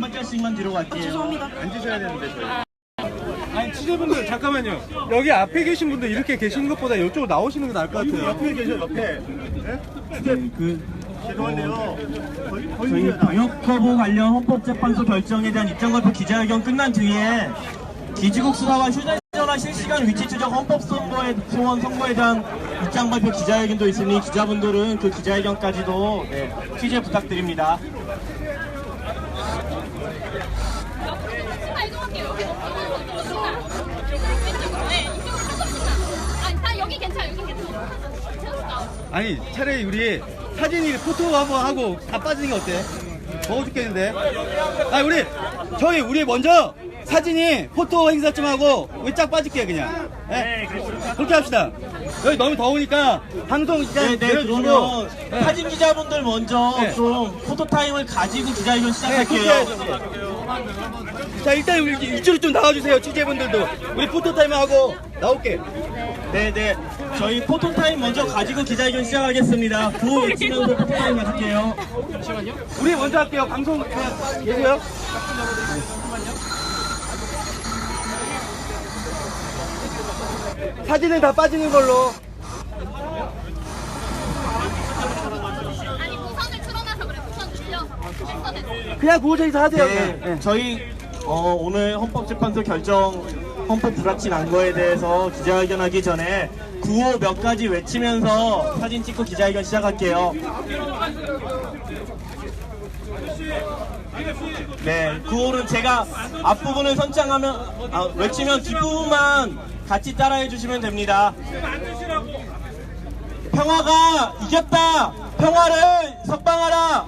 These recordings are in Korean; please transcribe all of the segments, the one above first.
한 발짝씩만 뒤로 갈게요. 죄송합니다. 앉으셔야 되는데 저희. 아니 취재분들 잠깐만요. 여기 앞에 계신 분들 이렇게 계시는 것보다 이쪽으로 나오시는 게 나을 것 같아요. 옆에 계셔 옆에. 네? 네, 그 죄송한데요. 거의 거의 저희 이겨요. 방역 거부 관련 헌법재판소 결정에 대한 입장 발표 기자회견 끝난 뒤에 기지국 수사와 휴대전화 실시간 위치 추적 헌법 선거에 소원 선거에 대한 입장 발표 기자회견도 있으니 기자분들은 그 기자회견까지도 네, 취재 부탁드립니다. 아. 아니 차라리 우리 사진이 포토 한번 하고 다 빠지는 게 어때? 더워 죽겠는데. 아 우리 저희 우리 먼저 사진이 포토 행사 좀 하고 우리 쫙 빠질게요 그냥. 네, 그렇게 합시다. 여기 너무 더우니까 방송 일단 네, 네, 내려주시고. 그러면 네. 사진 기자분들 먼저 네. 좀 포토 타임을 가지고 기자회견 네, 시작할게요. 그렇게 해야죠. 자 일단 우리 이쪽으로 좀 나와주세요 취재분들도 우리 포토 타임 하고 나올게. 네, 네. 저희 포토타임 먼저 가지고 기자회견 시작하겠습니다. 구호 외치면서 포토타임 가질게요. 우리 먼저 할게요. 방송 계세요. 사진은 다 빠지는 걸로. 아니, 무선을 틀어놔서 그래, 무선 들려. 됐어, 됐어. 그냥 구호제에서 하세요. 네, 그냥. 네. 저희 어, 오늘 헌법재판소 결정 헌법 불합치 난 거에 대해서 기자회견하기 전에 구호 몇 가지 외치면서 사진 찍고 기자회견 시작할게요. 네, 구호는 제가 앞부분을 선창하면 아, 외치면 뒷부분만 같이 따라해 주시면 됩니다. 평화가 이겼다. 평화를 석방하라.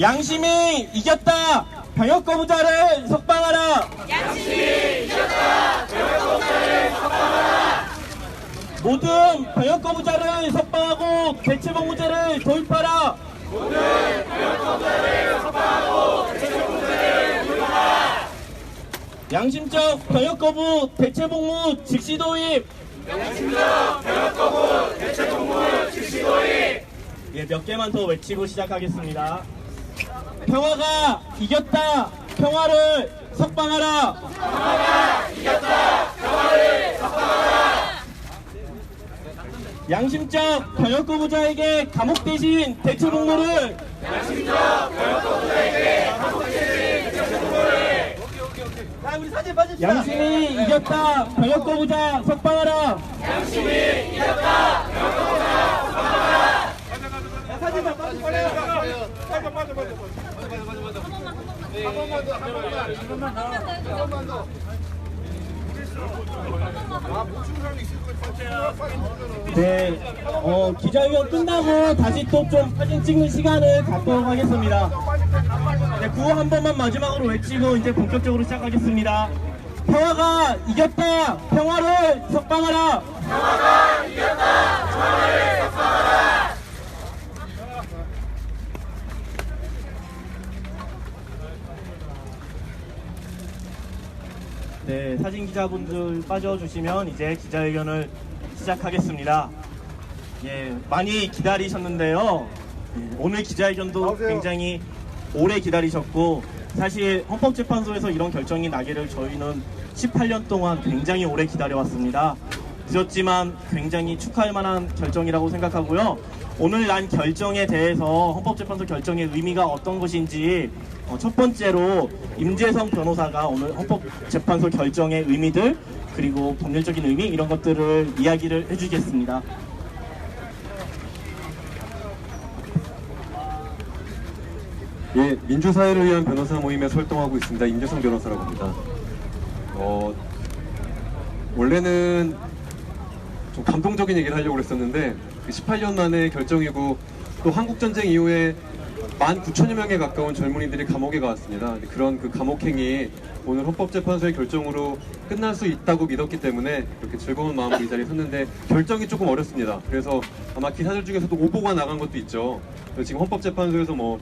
양심이 이겼다. 병역 거부자를 석방하라. 양심이 이겼다. 병역 거부자를 석방하라. 모든 병역 거부자를 석방하고 대체 복무제를 도입하라. 모든 병역 거부자를 석방하고 대체 복무제를 도입하라. 양심적 병역 거부 대체 복무 즉시 도입. 예, 몇 개만 더 외치고 시작하겠습니다. 평화가 이겼다. 평화를 석방하라. 평화가 이겼다. 평화를 석방하라. 양심적 병역 거부자에게 감옥 대신 대체 복무를 자, 우리 사진 빠집시다. 양심이 이겼다. 병역 거부자 석방하라. 사진만 빠 네, 어, 기자회견 끝나고 다시 또 좀 사진 찍는 시간을 갖도록 하겠습니다. 네, 구호 한 번만 마지막으로 외치고 이제 본격적으로 시작하겠습니다. 평화가 이겼다! 평화를 석방하라! 네, 사진 기자분들 빠져주시면 이제 기자회견을 시작하겠습니다. 예, 많이 기다리셨는데요. 예, 오늘 기자회견도 굉장히 오래 기다리셨고 사실 헌법재판소에서 이런 결정이 나기를 저희는 18년 동안 굉장히 오래 기다려왔습니다. 늦었지만 굉장히 축하할 만한 결정이라고 생각하고요. 오늘 난 결정에 대해서 헌법재판소 결정의 의미가 어떤 것인지 어, 첫 번째로 임재성 변호사가 오늘 헌법재판소 결정의 의미들 그리고 법률적인 의미 이런 것들을 이야기를 해주겠습니다. 예, 민주사회를 위한 변호사 모임에서 활동하고 있습니다. 임재성 변호사라고 합니다. 어, 원래는 좀 감동적인 얘기를 하려고 그랬었는데 그 18년 만에 결정이고 또 한국전쟁 이후에 19,000여 명에 가까운 젊은이들이 감옥에 가왔습니다. 그런 그 감옥행이 오늘 헌법재판소의 결정으로 끝날 수 있다고 믿었기 때문에 이렇게 즐거운 마음으로 이 자리에 섰는데 결정이 조금 어렵습니다. 그래서 아마 기사들 중에서도 오보가 나간 것도 있죠. 지금 헌법재판소에서 뭐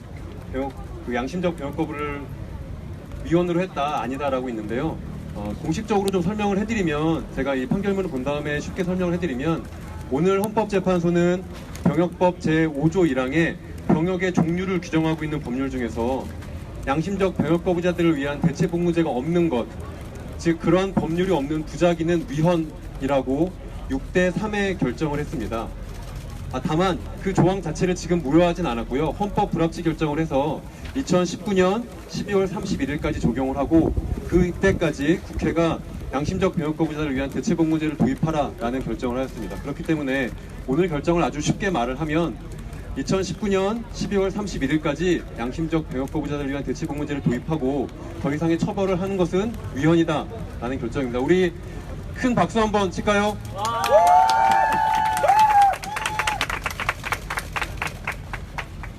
병역, 그 양심적 병역 거부를 위헌으로 했다 아니다라고 있는데요. 어, 공식적으로 좀 설명을 해드리면 제가 이 판결문을 본 다음에 쉽게 설명을 해드리면 오늘 헌법재판소는 병역법 제5조 1항에 병역의 종류를 규정하고 있는 법률 중에서 양심적 병역 거부자들을 위한 대체 복무제가 없는 것, 즉 그러한 법률이 없는 부작위는 위헌이라고 6대 3의 결정을 했습니다. 아, 다만 그 조항 자체를 지금 무효하진 않았고요. 헌법 불합치 결정을 해서 2019년 12월 31일까지 적용을 하고 그때까지 국회가 양심적 병역 거부자를 위한 대체 복무제를 도입하라라는 결정을 하였습니다. 그렇기 때문에 오늘 결정을 아주 쉽게 말을 하면 2019년 12월 31일까지 양심적 병역 거부자들을 위한 대체 복무제를 도입하고 더 이상의 처벌을 하는 것은 위헌이다 라는 결정입니다. 우리 큰 박수 한번 칠까요?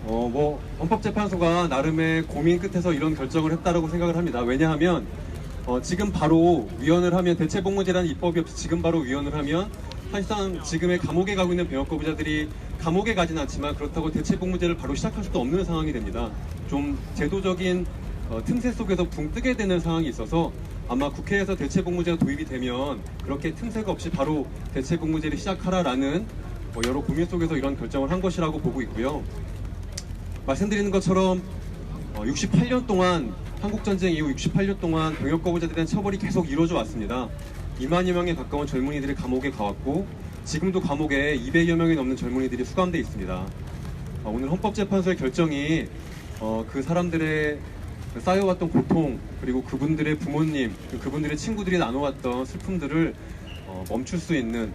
어, 뭐, 헌법재판소가 나름의 고민 끝에서 이런 결정을 했다라고 생각을 합니다. 왜냐하면, 어, 지금 바로 위헌을 하면, 대체복무제라는 입법이 없이 지금 바로 위헌을 하면, 사실상 지금의 감옥에 가고 있는 병역 거부자들이 감옥에 가진 않지만 그렇다고 대체복무제를 바로 시작할 수도 없는 상황이 됩니다. 좀 제도적인 어, 틈새 속에서 붕 뜨게 되는 상황이 있어서 아마 국회에서 대체복무제가 도입이 되면 그렇게 틈새가 없이 바로 대체복무제를 시작하라라는 어, 여러 고민 속에서 이런 결정을 한 것이라고 보고 있고요. 말씀드리는 것처럼 68년 동안 한국전쟁 이후 68년 동안 병역 거부자들에 대한 처벌이 계속 이루어져 왔습니다. 2만여 명에 가까운 젊은이들이 감옥에 가왔고 지금도 감옥에 200여 명이 넘는 젊은이들이 수감돼 있습니다. 어, 오늘 헌법재판소의 결정이 어, 그 사람들의 그 쌓여왔던 고통 그리고 그분들의 부모님 그분들의 친구들이 나눠왔던 슬픔들을 어, 멈출 수 있는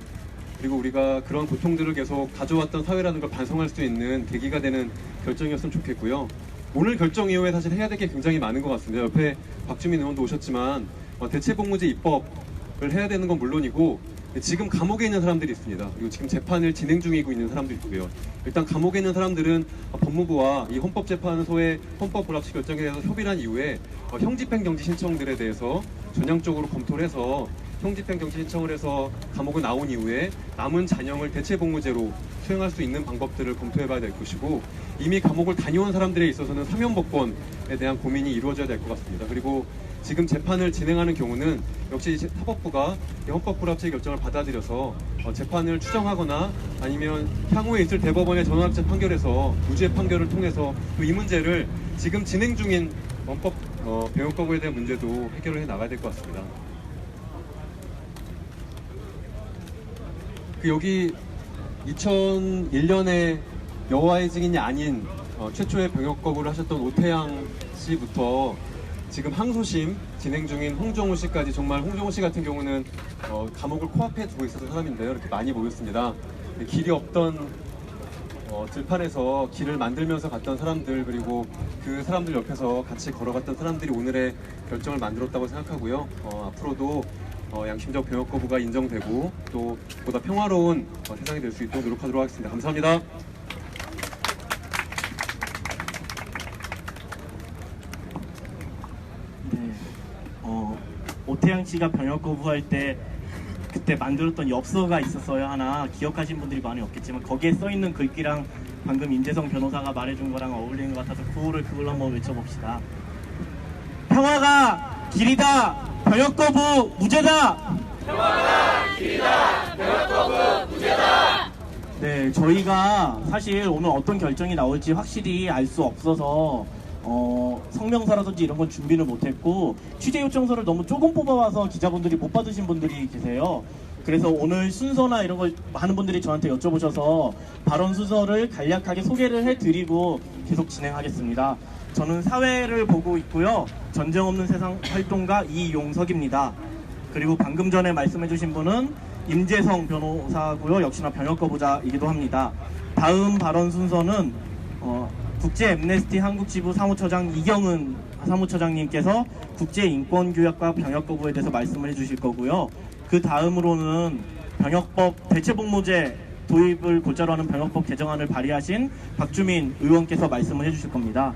그리고 우리가 그런 고통들을 계속 가져왔던 사회라는 걸 반성할 수 있는 계기가 되는 결정이었으면 좋겠고요. 오늘 결정 이후에 사실 해야 될 게 굉장히 많은 것 같습니다. 옆에 박주민 의원도 오셨지만 어, 대체복무제 입법을 해야 되는 건 물론이고 지금 감옥에 있는 사람들이 있습니다. 그리고 지금 재판을 진행 중이고 있는 사람도 있고요. 일단 감옥에 있는 사람들은 어, 법무부와 이 헌법재판소의 헌법 불합치 결정에 대해서 협의를 한 이후에 어, 형집행 정지 신청들에 대해서 전향적으로 검토를 해서 형집행 정지 신청을 해서 감옥을 나온 이후에 남은 잔영을 대체 복무제로 수행할 수 있는 방법들을 검토해봐야 될 것이고 이미 감옥을 다녀온 사람들에 있어서는 사면복권에 대한 고민이 이루어져야 될 것 같습니다. 그리고 지금 재판을 진행하는 경우는 역시 사법부가 이 헌법 불합치 결정을 받아들여서 어, 재판을 추정하거나 아니면 향후에 있을 대법원의 전원합체 판결에서 무죄 판결을 통해서 또이 문제를 지금 진행 중인 헌법 어, 거부에 대한 문제도 해결을 해 나가야 될 것 같습니다. 그 여기 2001년에 여호와의 증인이 아닌 어, 최초의 병역 거부를 하셨던 오태양 씨부터 지금 항소심 진행 중인 홍정호 씨까지 정말 홍정호 씨 같은 경우는 어, 감옥을 코앞에 두고 있었던 사람인데요. 이렇게 많이 모였습니다. 길이 없던 어, 들판에서 길을 만들면서 갔던 사람들 그리고 그 사람들 옆에서 같이 걸어갔던 사람들이 오늘의 결정을 만들었다고 생각하고요. 어, 앞으로도 어, 양심적 병역 거부가 인정되고 또 보다 평화로운 어, 세상이 될 수 있도록 노력하도록 하겠습니다. 감사합니다. 네. 어, 오태양 씨가 병역 거부할 때 그때 만들었던 엽서가 있었어요 하나 기억하신 분들이 많이 없겠지만 거기에 써 있는 글귀랑 방금 임재성 변호사가 말해준 거랑 어울리는 것 같아서 구호를 그걸로 한번 외쳐봅시다. 평화가 길이다. 병역 거부 무죄다. 네, 저희가 사실 오늘 어떤 결정이 나올지 확실히 알 수 없어서 어, 성명서라든지 이런 건 준비를 못했고 취재 요청서를 너무 조금 뽑아와서 기자분들이 못 받으신 분들이 계세요. 그래서 오늘 순서나 이런 걸 많은 분들이 저한테 여쭤보셔서 발언 순서를 간략하게 소개를 해드리고 계속 진행하겠습니다. 저는 사회를 보고 있고요. 전쟁 없는 세상 활동가 이용석입니다. 그리고 방금 전에 말씀해주신 분은 임재성 변호사고요. 역시나 병역 거부자이기도 합니다. 다음 발언 순서는 어, 국제 엠네스티 한국지부 사무처장 이경은 사무처장님께서 국제 인권 교약과 병역 거부에 대해서 말씀을 해주실 거고요. 그 다음으로는 병역법 대체복무제 도입을 골자로 하는 병역법 개정안을 발의하신 박주민 의원께서 말씀을 해주실 겁니다.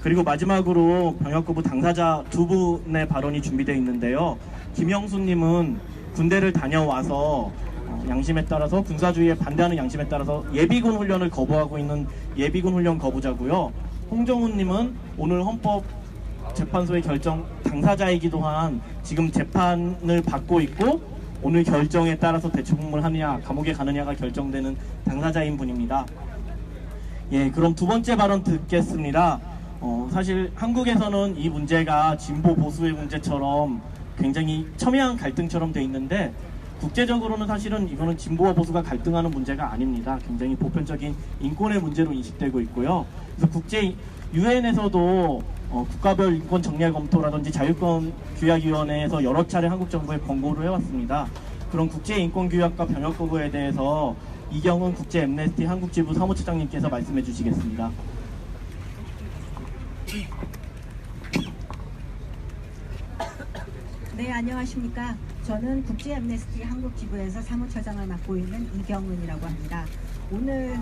그리고 마지막으로 병역거부 당사자 두 분의 발언이 준비되어 있는데요. 김영수님은 군대를 다녀와서 어, 양심에 따라서 군사주의에 반대하는 양심에 따라서 예비군 훈련을 거부하고 있는 예비군 훈련 거부자고요. 홍정훈님은 오늘 헌법 재판소의 결정 당사자이기도 한 지금 재판을 받고 있고 오늘 결정에 따라서 대체복무를 하느냐 감옥에 가느냐가 결정되는 당사자인 분입니다. 예, 그럼 두 번째 발언 듣겠습니다. 어, 사실 한국에서는 이 문제가 진보 보수의 문제처럼 굉장히 첨예한 갈등처럼 돼 있는데 국제적으로는 사실은 이거는 진보와 보수가 갈등하는 문제가 아닙니다. 굉장히 보편적인 인권의 문제로 인식되고 있고요. 그래서 국제 유엔에서도 어, 국가별 인권 정례 검토라든지 자유권 규약위원회에서 여러 차례 한국 정부에 권고를 해왔습니다. 그런 국제 인권 규약과 병역 거부에 대해서 이경은 국제 엠네스티 한국 지부 사무처장님께서 말씀해 주시겠습니다. 네, 안녕하십니까. 저는 국제 엠네스티 한국 지부에서 사무처장을 맡고 있는 이경은이라고 합니다. 오늘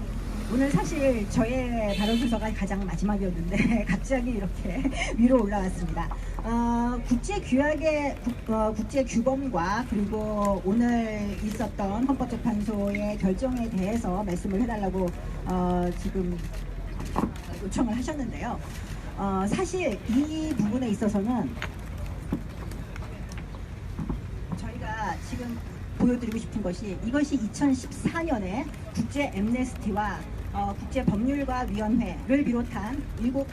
오늘 사실 저의 발언 순서가 가장 마지막이었는데 갑자기 이렇게 위로 올라왔습니다. 어, 국제 규약의 국, 어, 국제 규범과 그리고 오늘 있었던 헌법재판소의 결정에 대해서 말씀을 해달라고 어, 지금 요청을 하셨는데요. 어, 사실 이 부분에 있어서는 저희가 지금 보여드리고 싶은 것이 이것이 2014년에 국제 엠네스티와 어, 국제 법률가 위원회를 비롯한 일곱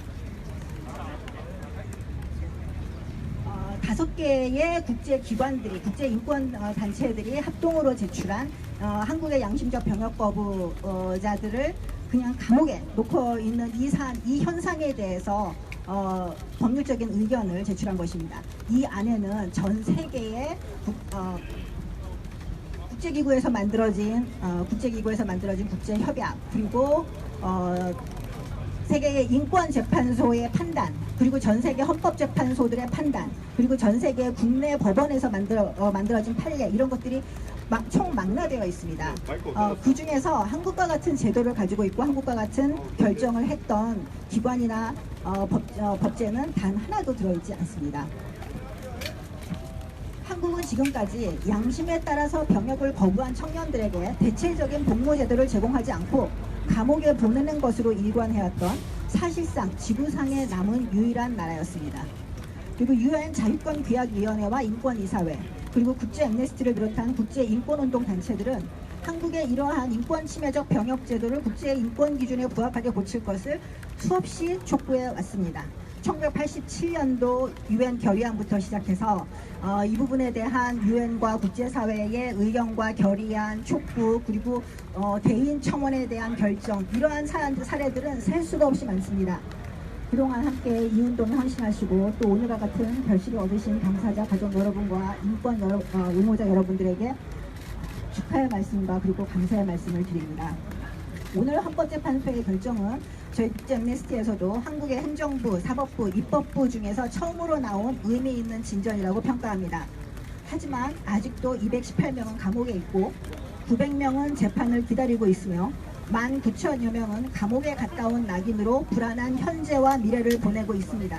어, 다섯 개의 국제 기관들이 국제 인권 어, 단체들이 합동으로 제출한 어, 한국의 양심적 병역 거부자들을 그냥 감옥에 놓고 있는 이, 사, 이 현상에 대해서 어, 법률적인 의견을 제출한 것입니다. 이 안에는 전 세계의 국, 어, 국제기구에서 만들어진 어, 국제기구에서 만들어진 국제협약 그리고 어, 세계의 인권재판소의 판단 그리고 전 세계 헌법재판소들의 판단 그리고 전 세계 국내 법원에서 만들어 어, 만들어진 판례 이런 것들이 막, 총 망라되어 있습니다. 어, 그 중에서 한국과 같은 제도를 가지고 있고 한국과 같은 결정을 했던 기관이나 어, 법, 어, 법제는 단 하나도 들어있지 않습니다. 한국은 지금까지 양심에 따라서 병역을 거부한 청년들에게 대체적인 복무 제도를 제공하지 않고 감옥에 보내는 것으로 일관해왔던 사실상 지구상에 남은 유일한 나라였습니다. 그리고 유엔 자유권 규약위원회와 인권이사회 그리고 국제 엠네스티를 비롯한 국제 인권운동 단체들은 한국의 이러한 인권 침해적 병역 제도를 국제 인권 기준에 부합하게 고칠 것을 수없이 촉구해 왔습니다. 1987년도 유엔 결의안부터 시작해서 어, 이 부분에 대한 유엔과 국제사회의 의견과 결의안, 촉구 그리고 어, 대인 청원에 대한 결정 이러한 사, 사례들은 셀 수가 없이 많습니다. 그동안 함께 이 운동에 헌신하시고 또 오늘과 같은 결실을 얻으신 당사자 가족 여러분과 인권 여러, 어, 의무자 여러분들에게 축하의 말씀과 그리고 감사의 말씀을 드립니다. 오늘 헌법재판소의 결정은 저희 엠네스티에서도 한국의 행정부, 사법부, 입법부 중에서 처음으로 나온 의미 있는 진전이라고 평가합니다. 하지만 아직도 218명은 감옥에 있고 900명은 재판을 기다리고 있으며 19,000여 명은 감옥에 갔다 온 낙인으로 불안한 현재와 미래를 보내고 있습니다.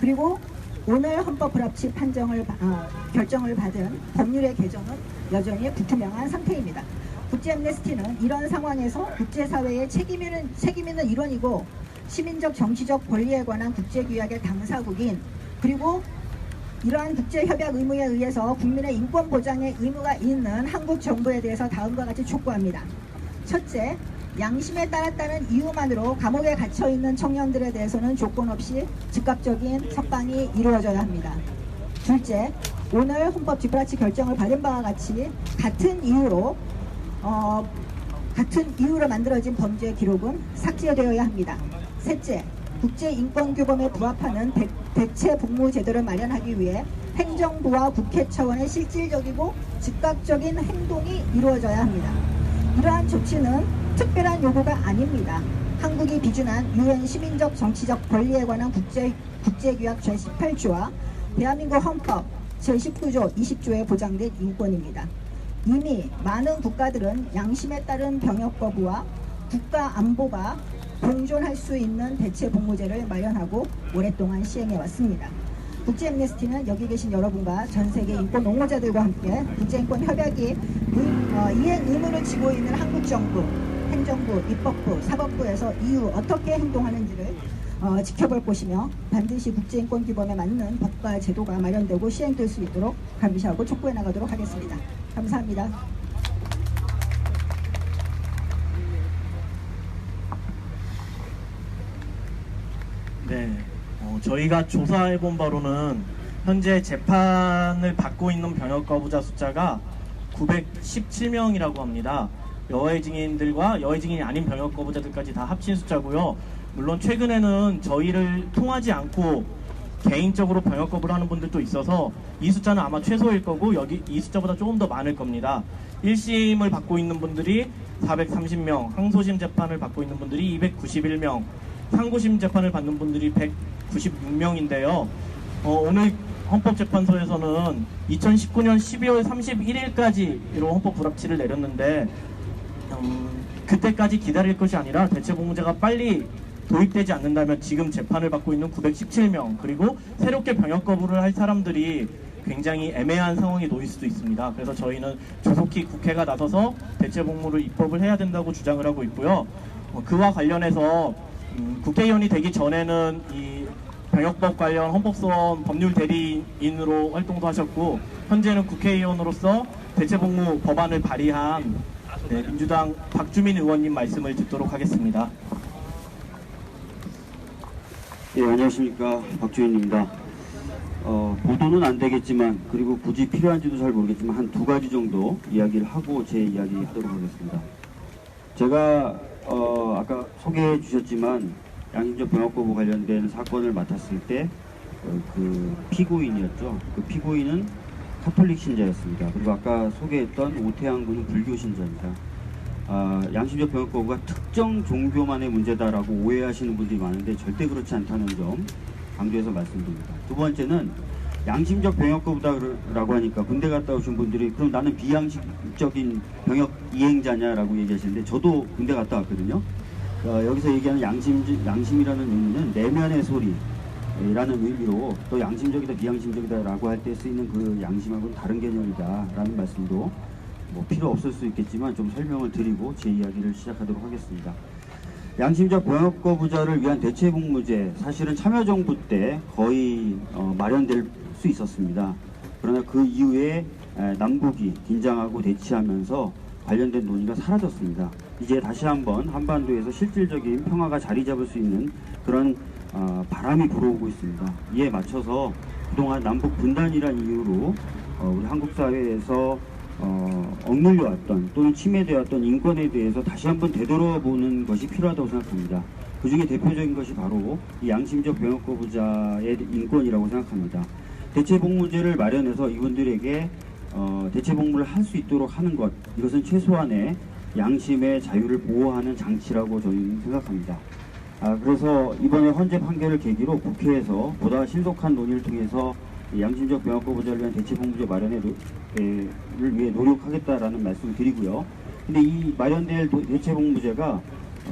그리고 오늘 헌법 불합치 판정을 바- 어, 결정을 받은 법률의 개정은 여전히 불투명한 상태입니다. 국제 엠네스티는 이런 상황에서 국제사회의 책임 있는, 책임 있는 일원이고 시민적 정치적 권리에 관한 국제규약의 당사국인 그리고 이러한 국제협약 의무에 의해서 국민의 인권 보장의 의무가 있는 한국 정부에 대해서 다음과 같이 촉구합니다. 첫째, 양심에 따랐다는 이유만으로 감옥에 갇혀 있는 청년들에 대해서는 조건 없이 즉각적인 석방이 이루어져야 합니다. 둘째, 오늘 헌법 뒷받치 결정을 받은 바와 같이 같은 이유로 어, 같은 이유로 만들어진 범죄 기록은 삭제되어야 합니다. 셋째, 국제인권규범에 부합하는 대, 대체 복무 제도를 마련하기 위해 행정부와 국회 차원의 실질적이고 즉각적인 행동이 이루어져야 합니다. 이러한 조치는 특별한 요구가 아닙니다. 한국이 비준한 유엔 시민적 정치적 권리에 관한 국제, 국제규약 제18조와 대한민국 헌법 제19조, 20조에 보장된 인권입니다. 이미 많은 국가들은 양심에 따른 병역 거부와 국가 안보가 공존할 수 있는 대체 복무제를 마련하고 오랫동안 시행해 왔습니다. 국제 엠네스티는 여기 계신 여러분과 전 세계 인권 옹호자들과 함께 국제 인권 협약이 의- 어, 이행 의무를 지고 있는 한국 정부, 행정부, 입법부, 사법부에서 이후 어떻게 행동하는지를 어, 지켜볼 것이며 반드시 국제인권 규범에 맞는 법과 제도가 마련되고 시행될 수 있도록 감시하고 촉구해 나가도록 하겠습니다. 감사합니다. 네, 어, 저희가 조사해본 바로는 현재 재판을 받고 있는 병역 거부자 숫자가 917명이라고 합니다. 여해 증인들과 여해 증인이 아닌 병역 거부자들까지 다 합친 숫자고요. 물론 최근에는 저희를 통하지 않고 개인적으로 병역 거부를 하는 분들도 있어서 이 숫자는 아마 최소일 거고 여기 이 숫자보다 조금 더 많을 겁니다. 1심을 받고 있는 분들이 430명, 항소심 재판을 받고 있는 분들이 291명, 상고심 재판을 받는 분들이 196명인데요. 어, 오늘 헌법재판소에서는 2019년 12월 31일까지로 헌법 불합치를 내렸는데 음, 그때까지 기다릴 것이 아니라 대체복무제가 빨리 도입되지 않는다면 지금 재판을 받고 있는 917명 그리고 새롭게 병역 거부를 할 사람들이 굉장히 애매한 상황에 놓일 수도 있습니다. 그래서 저희는 조속히 국회가 나서서 대체 복무를 입법을 해야 된다고 주장을 하고 있고요. 어, 그와 관련해서 음, 국회의원이 되기 전에는 이 병역법 관련 헌법소원 법률 대리인으로 활동도 하셨고 현재는 국회의원으로서 대체복무 법안을 발의한 네, 민주당 박주민 의원님 말씀을 듣도록 하겠습니다. 예, 안녕하십니까. 박주현입니다. 어, 보도는 안 되겠지만, 그리고 굳이 필요한지도 잘 모르겠지만, 한 두 가지 정도 이야기를 하고 제 이야기 하도록 하겠습니다. 제가, 어, 아까 소개해 주셨지만, 양심적 병역 거부 관련된 사건을 맡았을 때, 어, 그 피고인이었죠. 그 피고인은 카톨릭 신자였습니다. 그리고 아까 소개했던 오태양 군은 불교 신자입니다. 아, 양심적 병역 거부가 특정 종교만의 문제다라고 오해하시는 분들이 많은데 절대 그렇지 않다는 점 강조해서 말씀드립니다. 두 번째는 양심적 병역 거부다라고 하니까 군대 갔다 오신 분들이 그럼 나는 비양심적인 병역 이행자냐라고 얘기하시는데 저도 군대 갔다 왔거든요. 어, 여기서 얘기하는 양심, 양심이라는 의미는 내면의 소리라는 의미로 또 양심적이다 비양심적이다라고 할 때 쓰이는 그 양심하고는 다른 개념이다라는 말씀도 뭐 필요 없을 수 있겠지만 좀 설명을 드리고 제 이야기를 시작하도록 하겠습니다. 양심적 병역 거부자를 위한 대체복무제 사실은 참여정부 때 거의 어, 마련될 수 있었습니다. 그러나 그 이후에 에, 남북이 긴장하고 대치하면서 관련된 논의가 사라졌습니다. 이제 다시 한번 한반도에서 실질적인 평화가 자리 잡을 수 있는 그런 어, 바람이 불어오고 있습니다. 이에 맞춰서 그동안 남북 분단이란 이유로 어, 우리 한국 사회에서 어, 억눌려왔던 또는 침해되었던 인권에 대해서 다시 한번 되돌아보는 것이 필요하다고 생각합니다. 그 중에 대표적인 것이 바로 이 양심적 병역 거부자의 인권이라고 생각합니다. 대체복무제를 마련해서 이분들에게 어, 대체복무를 할 수 있도록 하는 것 이것은 최소한의 양심의 자유를 보호하는 장치라고 저희는 생각합니다. 아, 그래서 이번에 헌재 판결을 계기로 국회에서 보다 신속한 논의를 통해서 이 양심적 병역 거부자를 위한 대체복무제 마련을 위해 노력하겠다라는 말씀을 드리고요. 근데 이 마련될 도- 대체복무제가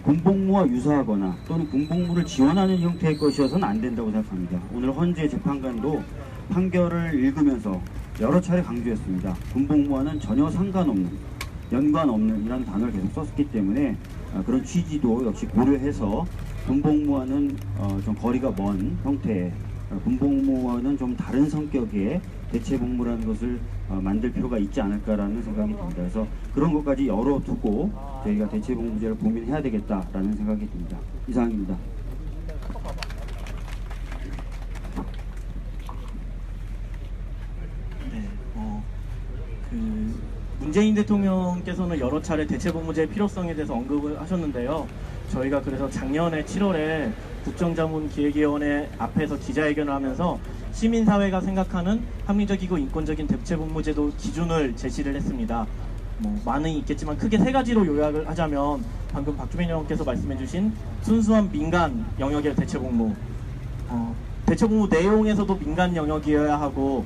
군복무와 유사하거나 또는 군복무를 지원하는 형태의 것이어서는 안 된다고 생각합니다. 오늘 헌재 재판관도 판결을 읽으면서 여러 차례 강조했습니다. 군복무와는 전혀 상관없는, 연관없는 이라는 단어를 계속 썼기 때문에 아, 그런 취지도 역시 고려해서 군복무와는 어, 좀 거리가 먼 형태의 어, 군복무와는 좀 다른 성격의 대체 복무라는 것을 어, 만들 필요가 있지 않을까라는 생각이 듭니다. 그래서 그런 것까지 열어두고 저희가 대체 복무제를 고민해야 되겠다라는 생각이 듭니다. 이상입니다. 네, 어, 그 문재인 대통령께서는 여러 차례 대체 복무제의 필요성에 대해서 언급을 하셨는데요. 저희가 그래서 작년에 7월에 국정자문기획위원회 앞에서 기자회견을 하면서 시민사회가 생각하는 합리적이고 인권적인 대체복무제도 기준을 제시를 했습니다. 뭐 많이 있겠지만 크게 세 가지로 요약을 하자면 방금 박주민 의원께서 말씀해주신 순수한 민간 영역의 대체복무, 어, 대체복무 내용에서도 민간 영역이어야 하고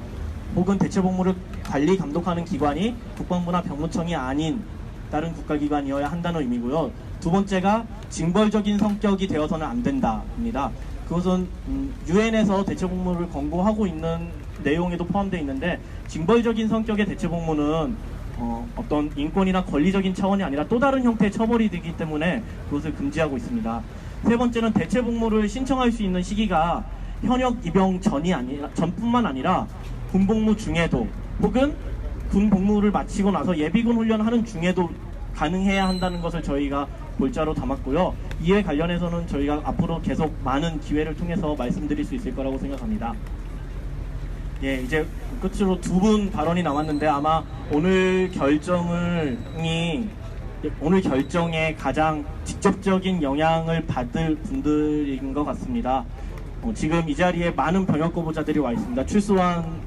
혹은 대체복무를 관리 감독하는 기관이 국방부나 병무청이 아닌 다른 국가기관이어야 한다는 의미고요. 두 번째가 징벌적인 성격이 되어서는 안 된다입니다. 그것은 음, 유엔에서 대체복무를 권고하고 있는 내용에도 포함되어 있는데 징벌적인 성격의 대체복무는 어, 어떤 인권이나 권리적인 차원이 아니라 또 다른 형태의 처벌이 되기 때문에 그것을 금지하고 있습니다. 세 번째는 대체 복무를 신청할 수 있는 시기가 현역 입영 전이 아니라 전뿐만 아니라 군 복무 중에도 혹은 군 복무를 마치고 나서 예비군 훈련하는 중에도 가능해야 한다는 것을 저희가 골자로 담았고요. 이에 관련해서는 저희가 앞으로 계속 많은 기회를 통해서 말씀드릴 수 있을 거라고 생각합니다. 예, 이제 끝으로 두 분 발언이 남았는데 아마 오늘 결정을이 오늘 결정에 가장 직접적인 영향을 받을 분들인 것 같습니다. 어, 지금 이 자리에 많은 병역 거부자들이 와 있습니다. 출소한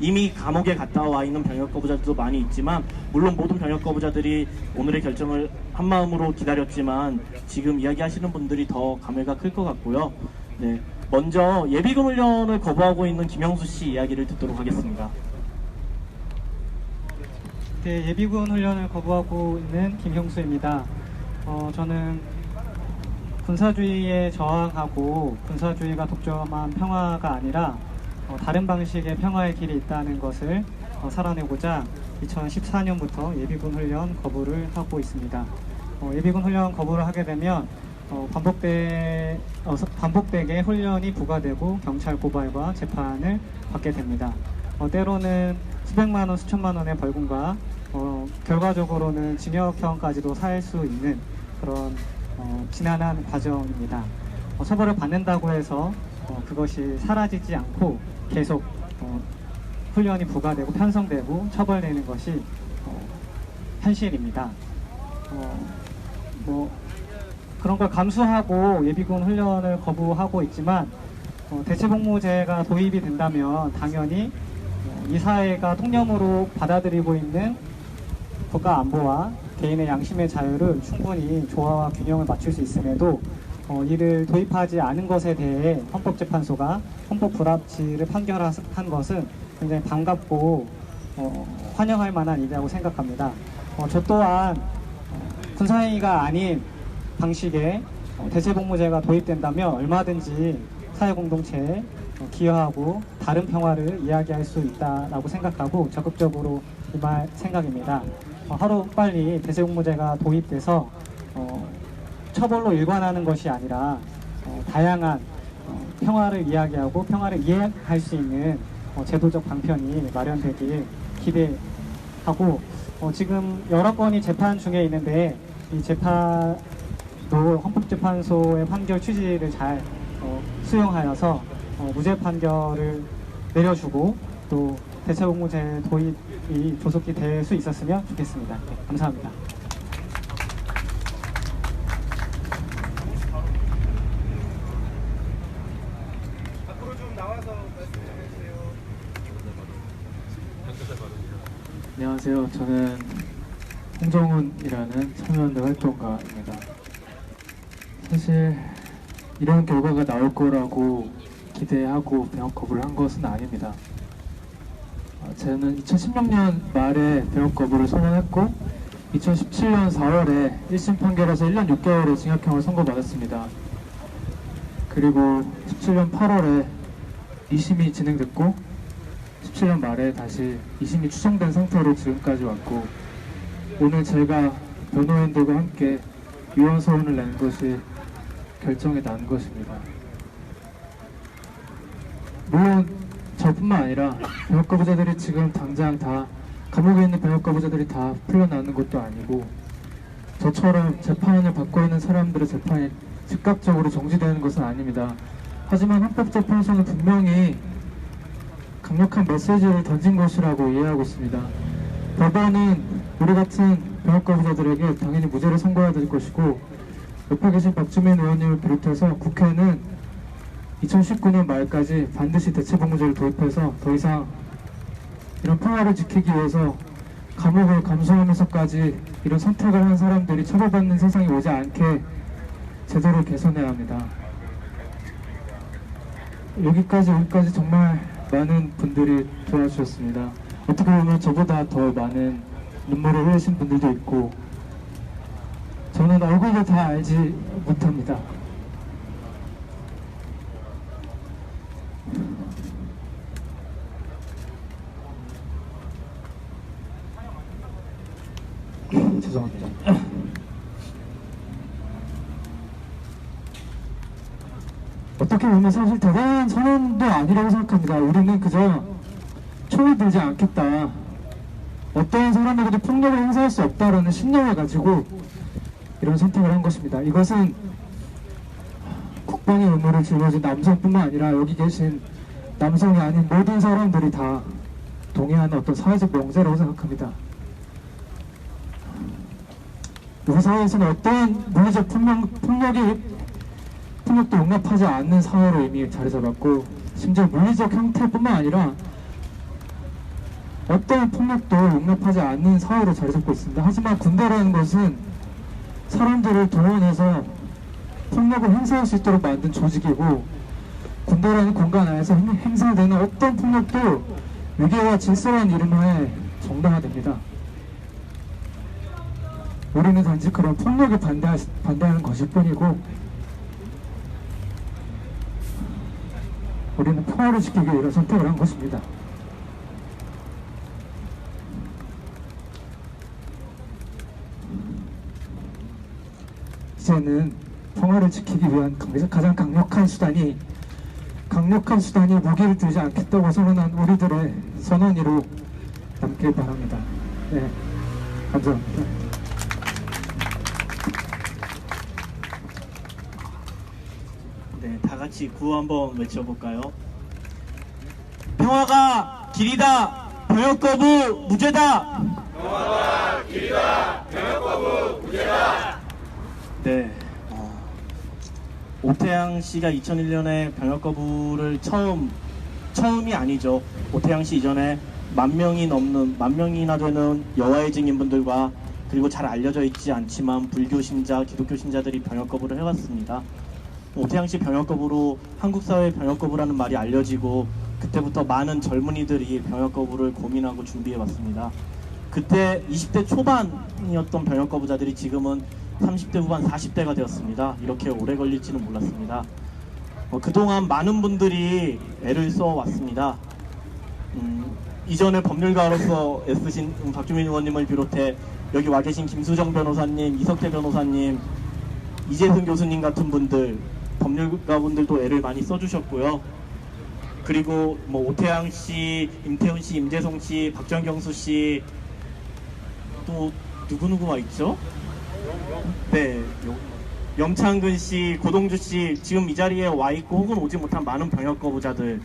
이미 감옥에 갔다 와 있는 병역 거부자들도 많이 있지만 물론 모든 병역 거부자들이 오늘의 결정을 한 마음으로 기다렸지만 지금 이야기하시는 분들이 더 감회가 클 것 같고요. 네, 먼저 예비군 훈련을 거부하고 있는 김영수 씨 이야기를 듣도록 하겠습니다. 네, 예비군 훈련을 거부하고 있는 김형수입니다. 어, 저는 군사주의에 저항하고 군사주의가 독점한 평화가 아니라 어, 다른 방식의 평화의 길이 있다는 것을 어, 살아내고자 2014년부터 예비군 훈련 거부를 하고 있습니다. 어, 예비군 훈련 거부를 하게 되면 어, 반복돼, 어, 서- 반복되게 훈련이 부과되고 경찰 고발과 재판을 받게 됩니다. 어, 때로는 수백만 원, 수천만 원의 벌금과 어, 결과적으로는 징역형까지도 살 수 있는 그런 어, 지난한 과정입니다. 어, 처벌을 받는다고 해서 어, 그것이 사라지지 않고 계속 어, 훈련이 부과되고 편성되고 처벌되는 것이 어, 현실입니다. 어, 뭐 그런 걸 감수하고 예비군 훈련을 거부하고 있지만 어, 대체복무제가 도입이 된다면 당연히 어, 이 사회가 통념으로 받아들이고 있는 국가 안보와 개인의 양심의 자유를 충분히 조화와 균형을 맞출 수 있음에도 어, 이를 도입하지 않은 것에 대해 헌법재판소가 헌법 불합치를 판결한 것은 굉장히 반갑고 어, 환영할 만한 일이라고 생각합니다. 어, 저 또한 어, 군사행위가 아닌 방식의 어, 대체복무제가 도입된다면 얼마든지 사회공동체에 어, 기여하고 다른 평화를 이야기할 수 있다라고 생각하고 적극적으로 임할 생각입니다. 어, 하루 빨리 대체복무제가 도입돼서 어, 처벌로 일관하는 것이 아니라 어, 다양한 어, 평화를 이야기하고 평화를 이해할 수 있는 어, 제도적 방편이 마련되길 기대하고 어, 지금 여러 건이 재판 중에 있는데 이 재판도 헌법재판소의 판결 취지를 잘 어, 수용하여서 어, 무죄 판결을 내려주고 또 대체복무제 도입이 조속히 될 수 있었으면 좋겠습니다. 네, 감사합니다. 저는 홍정훈이라는 청년대 활동가입니다. 사실 이런 결과가 나올 거라고 기대하고 병역 거부를 한 것은 아닙니다. 어, 저는 2016년 말에 병역 거부를 선언했고 2017년 4월에 1심 판결에서 1년 6개월의 징역형을 선고받았습니다. 그리고 17년 8월에 2심이 진행됐고 17년 말에 다시 2심이 추정된 상태로 지금까지 왔고 오늘 제가 변호인들과 함께 유언 서원을 내는 것이 결정이 난 것입니다. 물론 저뿐만 아니라 병역거부자들이 지금 당장 다 감옥에 있는 병역거부자들이 다 풀려나는 것도 아니고 저처럼 재판을 받고 있는 사람들의 재판이 즉각적으로 정지되는 것은 아닙니다. 하지만 헌법재판소는 분명히 강력한 메시지를 던진 것이라고 이해하고 있습니다. 법원은 우리 같은 병역거부자들에게 당연히 무죄를 선고해야 될 것이고 옆에 계신 박주민 의원님을 비롯해서 국회는 2019년 말까지 반드시 대체복무제를 도입해서 더 이상 이런 평화를 지키기 위해서 감옥을 감수하면서까지 이런 선택을 한 사람들이 처벌받는 세상이 오지 않게 제도를 개선해야 합니다. 여기까지 오기까지 정말 많은 분들이 도와주셨습니다. 어떻게 보면 저보다 더 많은 눈물을 흘리신 분들도 있고 저는 얼굴도 다 알지 못합니다. 어떻게 보면 사실 대단한 선언도 아니라고 생각합니다. 우리는 그저 총을 들지 않겠다. 어떤 사람에게도 폭력을 행사할 수 없다라는 신념을 가지고 이런 선택을 한 것입니다. 이것은 국방의 의무를 짊어진 남성뿐만 아니라 여기 계신 남성이 아닌 모든 사람들이 다 동의하는 어떤 사회적 명제라고 생각합니다. 우리 사회에서는 어떠한 물리적 폭력, 폭력이 폭력도 용납하지 않는 사회로 이미 자리 잡았고 심지어 물리적 형태뿐만 아니라 어떠한 폭력도 용납하지 않는 사회로 자리 잡고 있습니다. 하지만 군대라는 것은 사람들을 동원해서 폭력을 행사할 수 있도록 만든 조직이고 군대라는 공간 안에서 행- 행사되는 어떤 폭력도 위계와 질서라는 이름하에 정당화됩니다. 우리는 단지 그런 폭력에 반대하, 반대하는 것일 뿐이고 우리는 평화를 지키기 위해 이런 선택을 한 것입니다. 이제는 평화를 지키기 위한 강- 가장 강력한 수단이 강력한 수단이 무기를 들지 않겠다고 선언한 우리들의 선언이로 남길 바랍니다. 네, 감사합니다. 네, 다 같이 구호 한번 외쳐볼까요? 평화가 길이다. 병역 거부 무죄다. 평화가 길이다. 병역 거부 무죄다. 네. 어, 오태양 씨가 2001년에 병역 거부를 처음 처음이 아니죠. 오태양 씨 이전에 만 명이 넘는 만 명이나 되는 여와의 증인분들과 그리고 잘 알려져 있지 않지만 불교 신자, 기독교 신자들이 병역 거부를 해왔습니다. 오태양 씨 병역 거부로 한국 사회 병역 거부라는 말이 알려지고 그때부터 많은 젊은이들이 병역 거부를 고민하고 준비해 왔습니다. 그때 20대 초반이었던 병역 거부자들이 지금은 30대 후반 40대가 되었습니다. 이렇게 오래 걸릴지는 몰랐습니다. 어, 그동안 많은 분들이 애를 써 왔습니다. 음, 이전에 법률가로서 애쓰신 음, 박주민 의원님을 비롯해 여기 와 계신 김수정 변호사님, 이석태 변호사님, 이재승 교수님 같은 분들 법률가분들도 애를 많이 써주셨고요. 그리고 뭐 오태양 씨, 임태훈 씨, 임재성 씨, 박정경수 씨, 또 누구 누구가 있죠? 네, 요- 염창근 씨, 고동주 씨 지금 이 자리에 와 있고 혹은 오지 못한 많은 병역 거부자들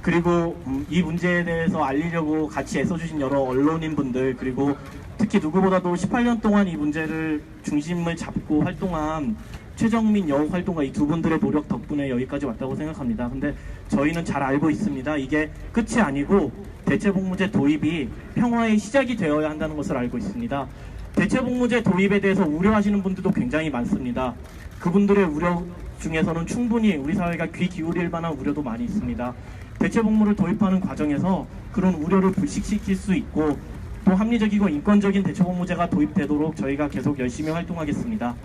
그리고 음, 이 문제에 대해서 알리려고 같이 애써주신 여러 언론인 분들 그리고 특히 누구보다도 18년 동안 이 문제를 중심을 잡고 활동한 최정민 여우 활동가 이 두 분들의 노력 덕분에 여기까지 왔다고 생각합니다. 근데 저희는 잘 알고 있습니다. 이게 끝이 아니고 대체복무제 도입이 평화의 시작이 되어야 한다는 것을 알고 있습니다. 대체복무제 도입에 대해서 우려하시는 분들도 굉장히 많습니다. 그분들의 우려 중에서는 충분히 우리 사회가 귀 기울일 만한 우려도 많이 있습니다. 대체복무를 도입하는 과정에서 그런 우려를 불식시킬 수 있고 또 합리적이고 인권적인 대체복무제가 도입되도록 저희가 계속 열심히 활동하겠습니다.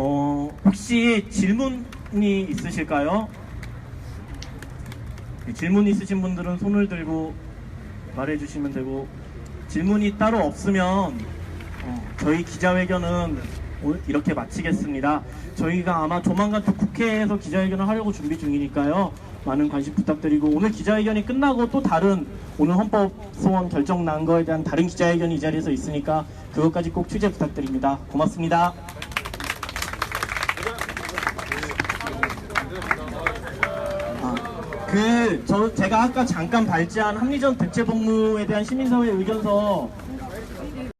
어, 혹시 질문이 있으실까요? 네, 질문 있으신 분들은 손을 들고 말해주시면 되고 질문이 따로 없으면 어, 저희 기자회견은 이렇게 마치겠습니다. 저희가 아마 조만간 또 국회에서 기자회견을 하려고 준비 중이니까요. 많은 관심 부탁드리고 오늘 기자회견이 끝나고 또 다른 오늘 헌법 소원 결정 난 거에 대한 다른 기자회견이 이 자리에서 있으니까 그것까지 꼭 취재 부탁드립니다. 고맙습니다. 그, 저, 제가 아까 잠깐 발제한 합리적 대체 복무에 대한 시민사회 의견서